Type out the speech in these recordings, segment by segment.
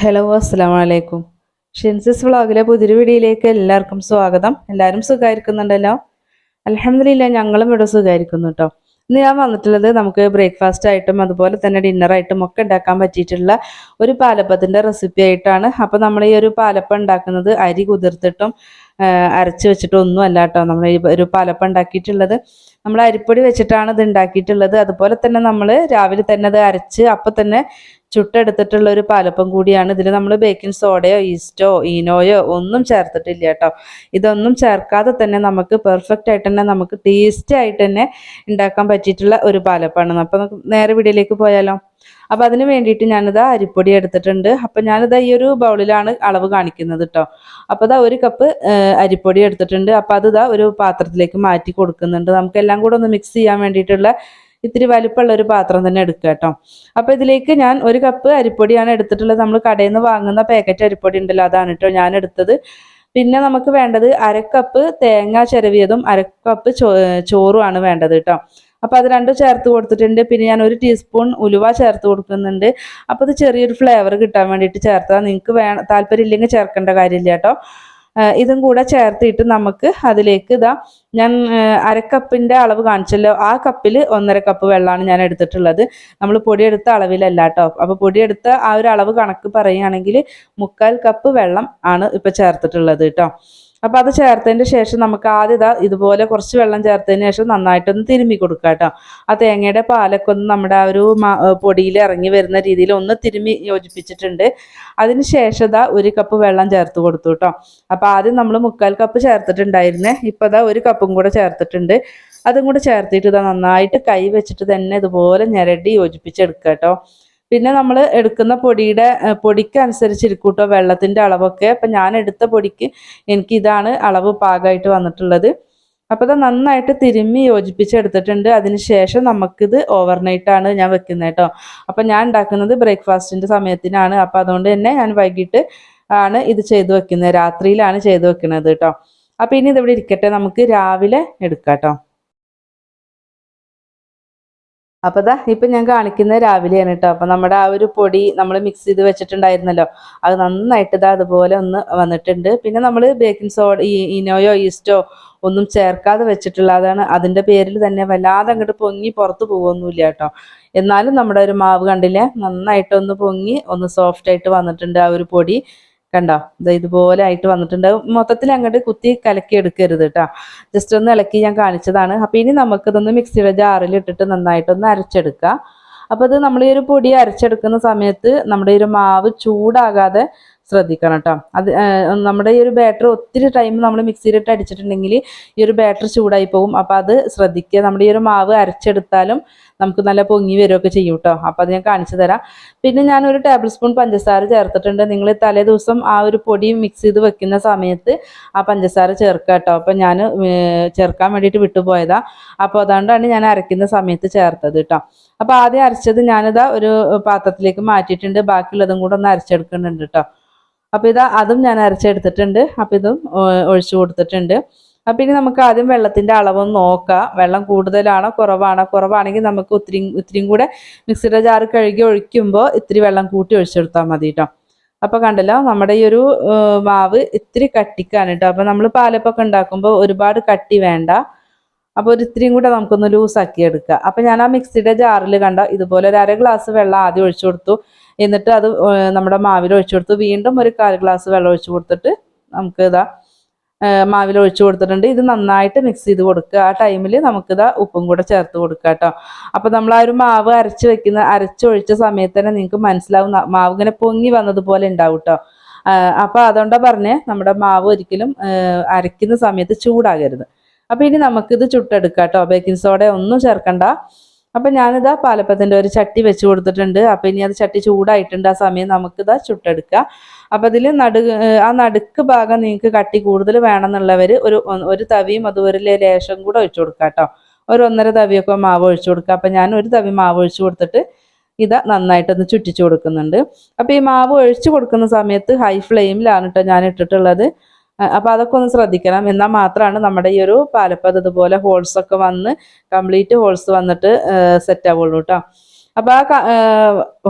Hello അസ്സലാമലൈക്കും ഷിൻസിസ് വ്ളോഗിലെ പുതിയൊരു വീഡിയോയിലേക്ക് എല്ലാവർക്കും സ്വാഗതം. എല്ലാവരും സുഖമായിരിക്കുന്നുണ്ടല്ലോ? അലഹമില്ല ഞങ്ങളും ഇവിടെ സുഖമായിരിക്കുന്നു കേട്ടോ ഇന്ന് ഞാൻ വന്നിട്ടുള്ളത് നമുക്ക് ബ്രേക്ക്ഫാസ്റ്റ് ആയിട്ടും അതുപോലെ തന്നെ ഡിന്നറായിട്ടും ഒക്കെ ഉണ്ടാക്കാൻ പറ്റിയിട്ടുള്ള ഒരു പാലപ്പത്തിന്റെ റെസിപ്പി ആയിട്ടാണ്. അപ്പോൾ നമ്മൾ ഈ ഒരു പാലപ്പം ഉണ്ടാക്കുന്നത് അരി കുതിർത്തിട്ടും അരച്ച് വെച്ചിട്ടും ഒന്നും അല്ല കേട്ടോ നമ്മൾ ഈ ഒരു പാലപ്പം ഉണ്ടാക്കിയിട്ടുള്ളത്. നമ്മൾ അരിപ്പൊടി വെച്ചിട്ടാണ് ഇത് ഉണ്ടാക്കിയിട്ടുള്ളത്. അതുപോലെ തന്നെ നമ്മൾ രാവിലെ തന്നെ അത് അരച്ച് അപ്പം തന്നെ ചുട്ടെടുത്തിട്ടുള്ള ഒരു പാലപ്പം കൂടിയാണ്. ഇതിൽ നമ്മൾ ബേക്കിംഗ് സോഡയോ ഈസ്റ്റോ ഈനോയോ ഒന്നും ചേർത്തിട്ടില്ല കേട്ടോ. ഇതൊന്നും ചേർക്കാതെ തന്നെ നമുക്ക് പെർഫെക്റ്റ് ആയിട്ട് തന്നെ നമുക്ക് ടേസ്റ്റി ആയിട്ട് തന്നെ ഉണ്ടാക്കാൻ പറ്റിയിട്ടുള്ള ഒരു പാലപ്പാണ് അപ്പോൾ നേരെ വീഡിയോയിലേക്ക് പോയാലോ? അപ്പോൾ അതിന് വേണ്ടിയിട്ട് ഞാനിതാ അരിപ്പൊടി എടുത്തിട്ടുണ്ട്. അപ്പം ഞാനിതാ ഈ ഒരു ബൗളിലാണ് അളവ് കാണിക്കുന്നത് കേട്ടോ. അപ്പോൾ ഇതാ ഒരു കപ്പ് അരിപ്പൊടി എടുത്തിട്ടുണ്ട്. അപ്പോൾ അത് ഇതാ ഒരു പാത്രത്തിലേക്ക് മാറ്റി കൊടുക്കുന്നുണ്ട്. നമുക്ക് എല്ലാം കൂടെ ഒന്ന് മിക്സ് ചെയ്യാൻ വേണ്ടിയിട്ടുള്ള ഇത്തിരി വലിപ്പമുള്ള ഒരു പാത്രം തന്നെ എടുക്കുക കേട്ടോ. അപ്പോൾ ഇതിലേക്ക് ഞാൻ ഒരു കപ്പ് അരിപ്പൊടിയാണ് എടുത്തിട്ടുള്ളത്. നമ്മൾ കടയിൽ നിന്ന് വാങ്ങുന്ന പാക്കറ്റ് അരിപ്പൊടി ഉണ്ടല്ലോ അതാണ് കേട്ടോ ഞാൻ എടുത്തത്. പിന്നെ നമുക്ക് വേണ്ടത് അരക്കപ്പ് തേങ്ങ ചിരവിയതും അരക്കപ്പ് ചോറുമാണ് വേണ്ടത് കേട്ടോ. അപ്പോൾ അത് രണ്ടും ചേർത്ത് കൊടുത്തിട്ടുണ്ട്. പിന്നെ ഞാൻ ഒരു ടീസ്പൂൺ ഉലുവ ചേർത്ത് കൊടുക്കുന്നുണ്ട്. അപ്പോൾ ഇത് ചെറിയൊരു ഫ്ലേവർ കിട്ടാൻ വേണ്ടിയിട്ട് ചേർത്താൽ നിങ്ങൾക്ക് വേണം താല്പര്യം ഇല്ലെങ്കിൽ ചേർക്കേണ്ട കാര്യമില്ല കേട്ടോ. ഇതും കൂടെ ചേർത്തിട്ട് നമുക്ക് അതിലേക്ക് ഇതാ ഞാൻ അരക്കപ്പിന്റെ അളവ് കാണിച്ചല്ലോ. ആ കപ്പിൽ ഒന്നര കപ്പ് വെള്ളമാണ് ഞാൻ എടുത്തിട്ടുള്ളത്. നമ്മൾ പൊടിയെടുത്ത അളവിലല്ല കേട്ടോ. അപ്പോൾ പൊടിയെടുത്ത ആ ഒരു അളവ് കണക്ക് പറയുകയാണെങ്കിൽ മുക്കാൽ കപ്പ് വെള്ളം ആണ് ഇപ്പോൾ ചേർത്തിട്ടുള്ളത് കേട്ടോ. അപ്പോൾ അത് ചേർത്തതിന് ശേഷം നമുക്ക് ആദ്യം ഇതാ ഇതുപോലെ കുറച്ച് വെള്ളം ചേർത്തതിന് ശേഷം നന്നായിട്ടൊന്ന് തിരുമ്മി കൊടുക്കുക കേട്ടോ ആ തേങ്ങയുടെ പാലൊക്കെ ഒന്ന് നമ്മുടെ ആ ഒരു പൊടിയിൽ ഇറങ്ങി വരുന്ന രീതിയിൽ ഒന്ന് തിരുമ്മി യോജിപ്പിച്ചിട്ടുണ്ട്. അതിന് ശേഷം ഒരു കപ്പ് വെള്ളം ചേർത്ത് കൊടുത്തു കേട്ടോ അപ്പോൾ ആദ്യം നമ്മൾ മുക്കാൽ കപ്പ് ചേർത്തിട്ടുണ്ടായിരുന്നേ. ഇപ്പോൾ ഇതാ ഒരു കപ്പും കൂടെ ചേർത്തിട്ടുണ്ട്. അതും കൂടെ ചേർത്തിട്ട് ഇതാ നന്നായിട്ട് കൈ വെച്ചിട്ട് തന്നെ ഇതുപോലെ ഞെരടി യോജിപ്പിച്ചെടുക്കുക കേട്ടോ പിന്നെ നമ്മൾ എടുക്കുന്ന പൊടിയുടെ പൊടിക്ക് അനുസരിച്ചിരിക്കും കേട്ടോ വെള്ളത്തിന്റെ അളവൊക്കെ. അപ്പം ഞാൻ എടുത്ത പൊടിക്ക് എനിക്ക് ഇതാണ് അളവ് പാകമായിട്ട് വന്നിട്ടുള്ളത്. അപ്പോൾ ഇത് നന്നായിട്ട് തിരുമ്മി യോജിപ്പിച്ചെടുത്തിട്ടുണ്ട്. അതിനുശേഷം നമുക്കിത് ഓവർനൈറ്റ് ആണ് ഞാൻ വെക്കുന്നത് കേട്ടോ. അപ്പം ഞാൻ ഉണ്ടാക്കുന്നത് ബ്രേക്ക്ഫാസ്റ്റിന്റെ സമയത്തിനാണ്. അപ്പോൾ അതുകൊണ്ട് തന്നെ ഞാൻ വൈകിട്ട് ആണ് ഇത് ചെയ്തു വെക്കുന്നത്. രാത്രിയിലാണ് ചെയ്തു വെക്കുന്നത് കേട്ടോ. അപ്പോൾ ഇനി ഇതിവിടെ ഇരിക്കട്ടെ. നമുക്ക് രാവിലെ എടുക്കാം കേട്ടോ. അപ്പോൾ ദാ ഇപ്പം ഞാൻ കാണിക്കുന്നത് രാവിലെയാണ് കേട്ടോ അപ്പം നമ്മുടെ ആ ഒരു പൊടി നമ്മൾ മിക്സ് ചെയ്ത് വെച്ചിട്ടുണ്ടായിരുന്നല്ലോ. അത് നന്നായിട്ട് ഇതാ അതുപോലെ ഒന്ന് വന്നിട്ടുണ്ട്. പിന്നെ നമ്മൾ ബേക്കിംഗ് സോഡ ഈ ഇനോയോ ഈസ്റ്റോ ഒന്നും ചേർക്കാതെ വെച്ചിട്ടുള്ളതാണ് അതിന്റെ പേരിൽ തന്നെ വല്ലാതെ അങ്ങോട്ട് പൊങ്ങി പുറത്ത് പോകുമൊന്നുമില്ല കേട്ടോ എന്നാലും നമ്മുടെ ഒരു മാവ് കണ്ടില്ലേ? നന്നായിട്ടൊന്ന് പൊങ്ങി ഒന്ന് സോഫ്റ്റ് ആയിട്ട് വന്നിട്ടുണ്ട് ആ ഒരു പൊടി. കണ്ടോ? ഇത് ഇതുപോലെ ആയിട്ട് വന്നിട്ടുണ്ട്. മൊത്തത്തിൽ അങ്ങോട്ട് കുത്തി കലക്കി എടുക്കരുത് കേട്ടോ ജസ്റ്റ് ഒന്ന് ഇളക്കി ഞാൻ കാണിച്ചതാണ്. അപ്പൊ ഇനി നമുക്ക് നമുക്കിതൊന്ന് മിക്സിയുടെ ജാറിൽ ഇട്ടിട്ട് നന്നായിട്ടൊന്ന് അരച്ചെടുക്കാം. അപ്പൊ ഇത് നമ്മൾ ഈ ഒരു പൊടി അരച്ചെടുക്കുന്ന സമയത്ത് നമ്മുടെ ഈ ഒരു മാവ് ചൂടാകാതെ ശ്രദ്ധിക്കണം കേട്ടോ അത് നമ്മുടെ ഈ ഒരു ബാറ്റർ ഒത്തിരി ടൈം നമ്മൾ മിക്സിയിലിട്ട് അടിച്ചിട്ടുണ്ടെങ്കിൽ ഈ ഒരു ബാറ്റർ ചൂടായി പോകും. അപ്പോൾ അത് ശ്രദ്ധിക്കുക. നമ്മുടെ ഈ ഒരു മാവ് അരച്ചെടുത്താലും നമുക്ക് നല്ല പൊങ്ങി വരികയൊക്കെ ചെയ്യും കേട്ടോ അപ്പോൾ അത് ഞാൻ കാണിച്ചു തരാം. പിന്നെ ഞാൻ ഒരു ടേബിൾ സ്പൂൺ പഞ്ചസാര ചേർത്തിട്ടുണ്ട്. നിങ്ങൾ തലേ ദിവസം ആ ഒരു പൊടി മിക്സ് ചെയ്ത് വെക്കുന്ന സമയത്ത് ആ പഞ്ചസാര ചേർക്കുക കേട്ടോ അപ്പം ഞാൻ ചേർക്കാൻ വേണ്ടിയിട്ട് വിട്ടുപോയതാ. അപ്പോൾ അതുകൊണ്ടാണ് ഞാൻ അരയ്ക്കുന്ന സമയത്ത് ചേർത്തത് കേട്ടോ അപ്പോൾ ആദ്യം അരച്ചത് ഞാനിതാ ഒരു പാത്രത്തിലേക്ക് മാറ്റിയിട്ടുണ്ട്. ബാക്കിയുള്ളതും കൂടെ ഒന്ന് അരച്ചെടുക്കുന്നുണ്ട് കേട്ടോ അപ്പോൾ ഇത് അതും ഞാൻ അരച്ചെടുത്തിട്ടുണ്ട്. അപ്പോൾ ഇതും ഒഴിച്ചു കൊടുത്തിട്ടുണ്ട്. അപ്പം ഇനി നമുക്ക് ആദ്യം വെള്ളത്തിന്റെ അളവൊന്ന് നോക്കാം. വെള്ളം കൂടുതലാണോ കുറവാണോ? കുറവാണെങ്കിൽ നമുക്ക് ഒത്തിരി ഒത്തിരിയും കൂടെ മിക്സിയുടെ ജാറ് കഴുകി ഒഴിക്കുമ്പോൾ ഇത്തിരി വെള്ളം കൂട്ടി ഒഴിച്ചെടുത്താൽ മതി കേട്ടോ അപ്പോൾ കണ്ടല്ലോ നമ്മുടെ ഈ ഒരു മാവ് ഇത്തിരി കട്ടിക്കാണ് കേട്ടോ അപ്പോൾ നമ്മൾ പാലപ്പൊക്കെ ഉണ്ടാക്കുമ്പോൾ ഒരുപാട് കട്ടി വേണ്ട. അപ്പോൾ ഒരു ഇത്തിരിയും കൂടെ നമുക്കൊന്ന് ലൂസാക്കി എടുക്കുക അപ്പോൾ ഞാൻ ആ മിക്സിയുടെ ജാറിൽ കണ്ട ഇതുപോലെ ഒരു അര ഗ്ലാസ് വെള്ളം ആദ്യം ഒഴിച്ചു കൊടുത്തു. എന്നിട്ട് അത് നമ്മുടെ മാവിൽ ഒഴിച്ചു കൊടുത്ത് വീണ്ടും ഒരു കാൽ ഗ്ലാസ് വെള്ളം ഒഴിച്ചു കൊടുത്തിട്ട് നമുക്ക് ഇതാ മാവിൽ ഒഴിച്ചു കൊടുത്തിട്ടുണ്ട്. ഇത് നന്നായിട്ട് മിക്സ് ചെയ്ത് കൊടുക്കുക. ആ ടൈമിൽ നമുക്കിതാ ഉപ്പും കൂടെ ചേർത്ത് കൊടുക്കുക കേട്ടോ. അപ്പോൾ നമ്മൾ ആ ഒരു മാവ് അരച്ച് വെക്കുന്ന അരച്ചൊഴിച്ച സമയത്ത് തന്നെ നിങ്ങൾക്ക് മനസ്സിലാവും മാവ് ഇങ്ങനെ പൊങ്ങി വന്നതുപോലെ ഉണ്ടാവും കേട്ടോ. അപ്പോൾ അതുകൊണ്ടാണ് പറഞ്ഞേ നമ്മുടെ മാവ് ഒരിക്കലും അരയ്ക്കുന്ന സമയത്ത് ചൂടാകരുത്. അപ്പോൾ ഇനി നമുക്കിത് ചുട്ടെടുക്കാം കേട്ടോ. ബേക്കിംഗ് സോഡ ഒന്നും ചേർക്കണ്ട. അപ്പം ഞാനിതാ പാലപ്പത്തിന്റെ ഒരു ചട്ടി വെച്ച് കൊടുത്തിട്ടുണ്ട്. അപ്പം ഇനി അത് ചട്ടി ചൂടായിട്ടുണ്ട്. ആ സമയം നമുക്കിതാ ചുട്ടെടുക്കുക അപ്പം അതിൽ നടു ആ നടുക്ക് ഭാഗം നിങ്ങൾക്ക് കട്ടി കൂടുതൽ വേണമെന്നുള്ളവർ ഒരു ഒരു തവിയും അതുപോലെ ലേശം കൂടെ ഒഴിച്ചു കൊടുക്കാം കേട്ടോ. ഒരു ഒന്നര തവിയൊക്കെ മാവ് ഒഴിച്ചു കൊടുക്കുക അപ്പം ഞാൻ ഒരു തവി മാവ് ഒഴിച്ചു കൊടുത്തിട്ട് ഇത് നന്നായിട്ടൊന്ന് ചുറ്റിച്ചു കൊടുക്കുന്നുണ്ട്. അപ്പോൾ ഈ മാവ് ഒഴിച്ചു കൊടുക്കുന്ന സമയത്ത് ഹൈ ഫ്ലെയിമിലാണ് കേട്ടോ ഞാൻ ഇട്ടിട്ടുള്ളത്. അപ്പോൾ അതൊക്കെ ഒന്ന് ശ്രദ്ധിക്കണം. എന്നാൽ മാത്രമാണ് നമ്മുടെ ഈ ഒരു പാലപ്പത് ഇതുപോലെ ഹോൾസ് ഒക്കെ വന്ന് കംപ്ലീറ്റ് ഹോൾസ് വന്നിട്ട് സെറ്റ് ആവുള്ളൂ കേട്ടോ അപ്പോൾ ആ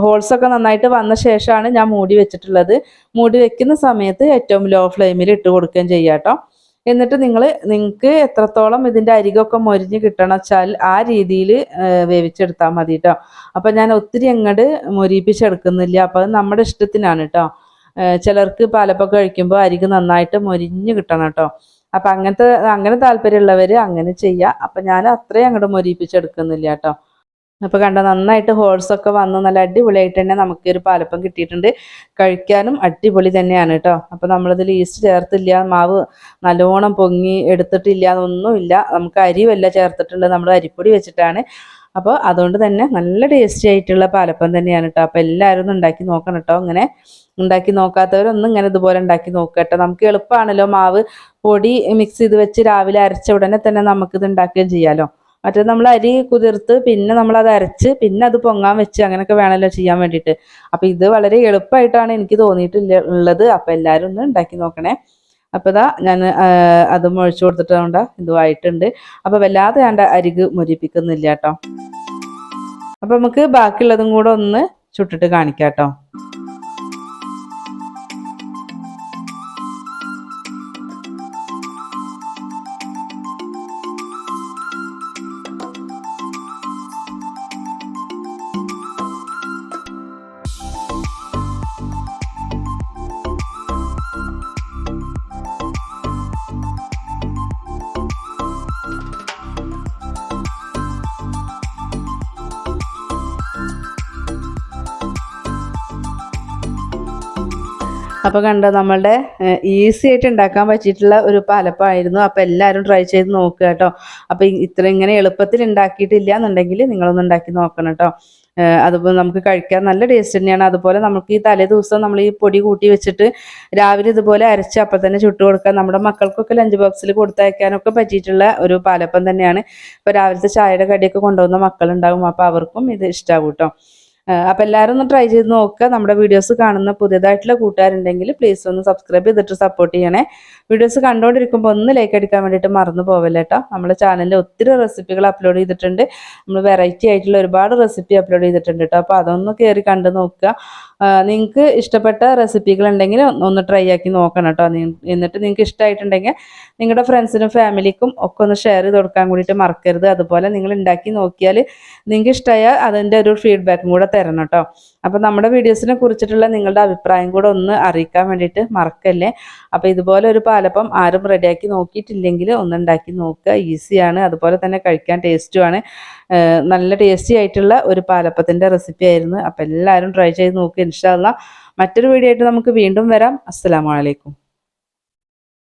ഹോൾസ് ഒക്കെ നന്നായിട്ട് വന്ന ശേഷമാണ് ഞാൻ മൂടി വെച്ചിട്ടുള്ളത്. മൂടി വെക്കുന്ന സമയത്ത് ഏറ്റവും ലോ ഫ്ലെയിമിൽ ഇട്ട് കൊടുക്കുകയും ചെയ്യാട്ടോ എന്നിട്ട് നിങ്ങൾ നിങ്ങൾക്ക് എത്രത്തോളം ഇതിന്റെ അരികൊക്കെ മൊരിഞ്ഞ് കിട്ടണം വെച്ചാൽ ആ രീതിയിൽ വേവിച്ചെടുത്താൽ മതി കേട്ടോ അപ്പം ഞാൻ ഒത്തിരി അങ്ങോട്ട് മൊരിപ്പിച്ചെടുക്കുന്നില്ല അപ്പം നമ്മുടെ ഇഷ്ടത്തിനാണ് കേട്ടോ ചിലർക്ക് പാലപ്പൊക്കെ കഴിക്കുമ്പോൾ അരിക്ക് നന്നായിട്ട് മൊരിഞ്ഞ് കിട്ടണം കേട്ടോ. അപ്പം അങ്ങനത്തെ അങ്ങനെ താല്പര്യമുള്ളവർ അങ്ങനെ ചെയ്യുക അപ്പം ഞാൻ അത്രയും അങ്ങോട്ട് മൊരിപ്പിച്ചെടുക്കുന്നില്ല കേട്ടോ. അപ്പോൾ കണ്ട നന്നായിട്ട് ഹോൾസൊക്കെ വന്ന് നല്ല അടിപൊളിയായിട്ട് തന്നെ നമുക്ക് ഒരു പാലപ്പം കിട്ടിയിട്ടുണ്ട്. കഴിക്കാനും അടിപൊളി തന്നെയാണ് കേട്ടോ. അപ്പോൾ നമ്മളിതിൽ ഈസ്റ്റ് ചേർത്തില്ല മാവ് നല്ലോണം പൊങ്ങി എടുത്തിട്ടില്ല എന്നൊന്നുമില്ല നമുക്ക് അരിവല്ല ചേർത്തിട്ടുണ്ട് നമ്മൾ അരിപ്പൊടി വെച്ചിട്ടാണ്. അപ്പോൾ അതുകൊണ്ട് തന്നെ നല്ല ടേസ്റ്റി ആയിട്ടുള്ള പാലപ്പം തന്നെയാണ് കേട്ടോ. അപ്പോൾ എല്ലാവരും ഒന്ന് ഉണ്ടാക്കി നോക്കണം കേട്ടോ ഇങ്ങനെ ഉണ്ടാക്കി നോക്കാത്തവരൊന്നും ഇങ്ങനെ ഇതുപോലെ ഉണ്ടാക്കി നോക്കുക കേട്ടോ നമുക്ക് എളുപ്പമാണല്ലോ മാവ് പൊടി മിക്സ് ചെയ്ത് വെച്ച് രാവിലെ അരച്ച ഉടനെ തന്നെ നമുക്കിത് ഉണ്ടാക്കുകയും ചെയ്യാമല്ലോ മറ്റേ നമ്മൾ അരി കുതിർത്ത് പിന്നെ നമ്മൾ അത് അരച്ച് പിന്നെ അത് പൊങ്ങാൻ വെച്ച് അങ്ങനെയൊക്കെ വേണമല്ലോ ചെയ്യാൻ വേണ്ടിയിട്ട്. അപ്പോൾ ഇത് വളരെ എളുപ്പമായിട്ടാണ് എനിക്ക് തോന്നിയിട്ടില്ല ഉള്ളത്. അപ്പോൾ എല്ലാവരും ഒന്ന് ഉണ്ടാക്കി നോക്കണേ. അപ്പോൾ ഇതാ ഞാൻ അത് മുഴിച്ചു കൊടുത്തിട്ടുണ്ട് ഇതുമായിട്ടുണ്ട് അപ്പോൾ വല്ലാതെ ഞാൻ അരിക് മുരിപ്പിക്കുന്നില്ല കേട്ടോ. അപ്പോൾ നമുക്ക് ബാക്കിയുള്ളതും കൂടെ ഒന്ന് ചുട്ടിട്ട് കാണിക്കാം കേട്ടോ അപ്പോൾ കണ്ടോ നമ്മളുടെ ഈസി ആയിട്ട് ഉണ്ടാക്കാൻ പറ്റിയിട്ടുള്ള ഒരു പാലപ്പമായിരുന്നു. അപ്പോൾ എല്ലാവരും ട്രൈ ചെയ്ത് നോക്കുക കേട്ടോ. അപ്പോൾ ഇത്ര ഇങ്ങനെ എളുപ്പത്തിൽ ഉണ്ടാക്കിയിട്ടില്ല എന്നുണ്ടെങ്കിൽ നിങ്ങളൊന്ന് ഉണ്ടാക്കി നോക്കണം കേട്ടോ. അതുപോലെ നമുക്ക് കഴിക്കാൻ നല്ല ടേസ്റ്റ് തന്നെയാണ്. അതുപോലെ നമുക്ക് ഈ തലേ ദിവസം നമ്മൾ ഈ പൊടി കൂട്ടി വെച്ചിട്ട് രാവിലെ ഇതുപോലെ അരച്ച് അപ്പം തന്നെ ചുട്ടു കൊടുക്കാൻ നമ്മുടെ മക്കൾക്കൊക്കെ ലഞ്ച് ബോക്സിൽ കൊടുത്തയക്കാനൊക്കെ പറ്റിയിട്ടുള്ള ഒരു പാലപ്പം തന്നെയാണ്. ഇപ്പോൾ രാവിലത്തെ ചായയുടെ കടിയൊക്കെ കൊണ്ടുപോകുന്ന മക്കളുണ്ടാകും അപ്പോൾ അവർക്കും ഇത് ഇഷ്ടമാകും കേട്ടോ. അപ്പോൾ എല്ലാവരും ഒന്ന് ട്രൈ ചെയ്ത് നോക്കുക നമ്മുടെ വീഡിയോസ് കാണുന്ന പുതിയതായിട്ടുള്ള കൂട്ടുകാരുണ്ടെങ്കിൽ പ്ലീസ് ഒന്ന് സബ്സ്ക്രൈബ് ചെയ്തിട്ട് സപ്പോർട്ട് ചെയ്യണേ. വീഡിയോസ് കണ്ടുകൊണ്ടിരിക്കുമ്പോൾ ഒന്ന് ലൈക്ക് അടിക്കാൻ വേണ്ടിയിട്ട് മറന്നു പോവല്ലേ കേട്ടോ നമ്മുടെ ചാനലിൽ ഒത്തിരി റെസിപ്പികൾ അപ്ലോഡ് ചെയ്തിട്ടുണ്ട്. നമ്മൾ വെറൈറ്റി ആയിട്ടുള്ള ഒരുപാട് റെസിപ്പി അപ്ലോഡ് ചെയ്തിട്ടുണ്ട് കേട്ടോ അപ്പോൾ അതൊന്ന് കയറി കണ്ടു നോക്കുക. നിങ്ങൾക്ക് ഇഷ്ടപ്പെട്ട റെസിപ്പികൾ ഉണ്ടെങ്കിൽ ഒന്ന് ട്രൈ ആക്കി നോക്കണം കേട്ടോ എന്നിട്ട് നിങ്ങൾക്ക് ഇഷ്ടമായിട്ടുണ്ടെങ്കിൽ നിങ്ങളുടെ ഫ്രണ്ട്സിനും ഫാമിലിക്കും ഒക്കെ ഒന്ന് ഷെയർ ചെയ്ത് കൊടുക്കാൻ കൂടിയിട്ട് മറക്കരുത്. അതുപോലെ നിങ്ങൾ ഉണ്ടാക്കി നോക്കിയാൽ നിങ്ങൾക്ക് ഇഷ്ടമായാൽ അതിന്റെ ഒരു ഫീഡ്ബാക്കും കൂടെ തരണം കേട്ടോ അപ്പോൾ നമ്മുടെ വീഡിയോസിനെ കുറിച്ചിട്ടുള്ള നിങ്ങളുടെ അഭിപ്രായം കൂടെ ഒന്ന് അറിയിക്കാൻ വേണ്ടിയിട്ട് മറക്കല്ലേ? അപ്പോൾ ഇതുപോലെ ഒരു പാലപ്പം ആരും റെഡിയാക്കി നോക്കിയിട്ടില്ലെങ്കിൽ ഒന്നുണ്ടാക്കി നോക്കുക. ഈസിയാണ്. അതുപോലെ തന്നെ കഴിക്കാൻ ടേസ്റ്റുമാണ് നല്ല ടേസ്റ്റി ആയിട്ടുള്ള ഒരു പാലപ്പത്തിന്റെ റെസിപ്പി ആയിരുന്നു. അപ്പോൾ എല്ലാവരും ട്രൈ ചെയ്ത് നോക്കുക ഇൻഷാല്ല മറ്റൊരു വീഡിയോ ആയിട്ട് നമുക്ക് വീണ്ടും വരാം. അസ്സാം വലൈക്കും